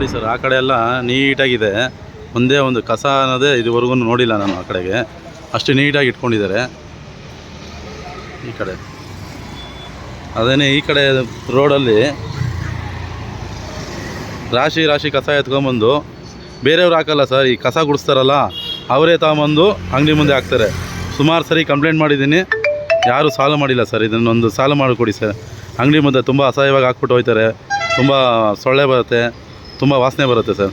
ನೋಡಿ ಸರ್, ಆ ಕಡೆ ಎಲ್ಲ ನೀಟಾಗಿದೆ. ಒಂದೇ ಒಂದು ಕಸ ಅನ್ನೋದೇ ಇದುವರೆಗೂ ನೋಡಿಲ್ಲ ನಾನು ಆ ಕಡೆಗೆ. ಅಷ್ಟು ನೀಟಾಗಿ ಇಟ್ಕೊಂಡಿದ್ದಾರೆ. ಈ ಕಡೆ. ಅದೇನೇ ಈ ಕಡೆ ರೋಡಲ್ಲಿ ರಾಶಿ ರಾಶಿ ಕಸ ಎತ್ಕೊಂಬಂದು ಬೇರೆಯವ್ರು ಹಾಕಲ್ಲ ಸರ್, ಈ ಕಸ ಗುಡಿಸ್ತಾರಲ್ಲ, ಅವರೇ ತಗೊಂಬಂದು ಅಂಗಡಿ ಮುಂದೆ ಹಾಕ್ತಾರೆ. ಸುಮಾರು ಸರಿ ಕಂಪ್ಲೇಂಟ್ ಮಾಡಿದ್ದೀನಿ. ಯಾರೂ ಸಾಲ ಮಾಡಿಲ್ಲ ಸರ್, ಇದನ್ನೊಂದು ಸಾಲ ಮಾಡಿಕೊಡಿ ಸರ್. ಅಂಗಡಿ ಮುಂದೆ ತುಂಬ ಅಸಹ್ಯವಾಗಿ ಹಾಕ್ಬಿಟ್ಟು ಹೋಗ್ತಾರೆ ತುಂಬ ಸೊಳ್ಳೆ ಬರುತ್ತೆ. ತುಂಬ ವಾಸನೆ ಬರುತ್ತೆ ಸರ್.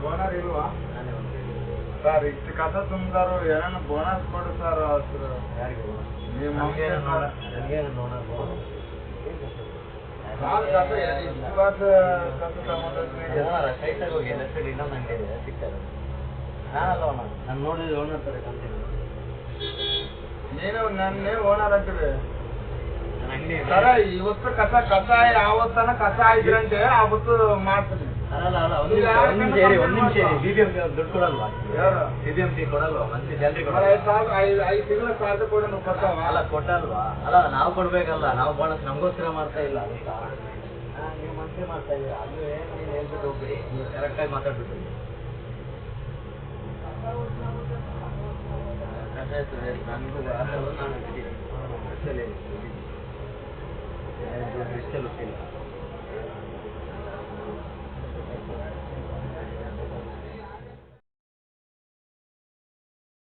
ಬೋನರ್ ಇಲ್ವಾ? ಸರ್ ಇಷ್ಟು ಕಸ ತುಂಬಿದಾರು ಏನೇನು ಬೋನಸ್ ಕೊಡು ಸರ್ ಕಸ ಕಸ ನಾನು ನೋಡಿದ್ರೆ ಓನರ್ ತರ ನೀನು ನನ್ನೇ ಓನರ್ ಸರ ಇವತ್ತು ಕಸ ಕಸ ಯಾವತ್ತನ ಕಸ ಆಯ್ದ್ರಂತೆ ಆವತ್ತು ಮಾಡ್ತೀನಿ. ಅಲ್ಲ ಕೊಟ್ಟಲ್ವಾ? ಅಲ್ಲ ನಾವು ಕೊಡ್ಬೇಕಲ್ಲ ನಾವು ಬೋನಸ್ ನಮಗೋಸ್ಕರ ಮಾಡ್ತಾ ಇಲ್ಲ ಅಂತ ನೀವು ಮಂತ್ರಿ ಮಾಡ್ತಾ ಇದ್ದೀರಾ? ಅದು ಏನು ಹೇಳ್ಬಿಟ್ಟು ಹೋಗ್ಬಿಡಿ. ನೀವು ಕರೆಕ್ಟಾಗಿ ಮಾತಾಡ್ಬಿಟ್ಟು ನನಗೂ ನಾನು ಬಿಟ್ಟಿದ್ದೀನಿ.